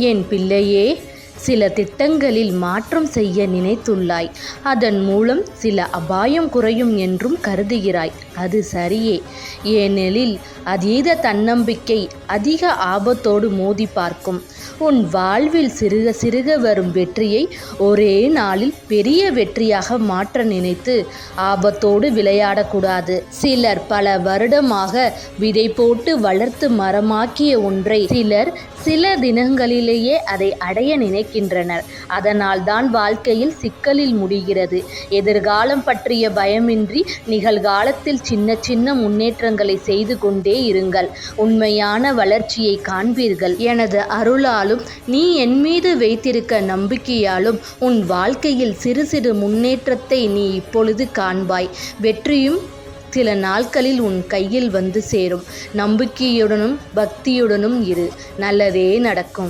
என் பிள்ளையே சில திட்டங்களில் மாற்றம் செய்ய நினைத்துள்ளாய். அதன் மூலம் சில அபாயம் குறையும் என்றும் கருதுகிறாய். அது சரியே. ஏனெனில் அதீத தன்னம்பிக்கை அதிக ஆபத்தோடு மோதி பார்க்கும். உன் வாழ்வில் சிறுக சிறுக வரும் வெற்றியை ஒரே நாளில் பெரிய வெற்றியாக மாற்ற நினைத்து ஆபத்தோடு விளையாடக்கூடாது. சிலர் பல வருடமாக விதை போட்டு வளர்த்து மரமாக்கிய ஒன்றை சிலர் சில தினங்களிலேயே அதை அடைய நினை இருக்கின்றனர். அதனால் தான் வாழ்க்கையில் சிக்கலில் முடிகிறது. எதிர்காலம் பற்றிய பயமின்றி நிகழ்காலத்தில் சின்ன சின்ன முன்னேற்றங்களை செய்து கொண்டே இருங்கள். உண்மையான வளர்ச்சியை காண்பீர்கள். எனது அருளாலும் நீ என் மீது வைத்திருக்க நம்பிக்கையாலும் உன் வாழ்க்கையில் சிறு சிறு முன்னேற்றத்தை நீ இப்பொழுது காண்பாய். வெற்றியும் சில நாட்களில் உன் கையில் வந்து சேரும். நம்பிக்கையுடனும் பக்தியுடனும் இரு. நல்லதே நடக்கும்.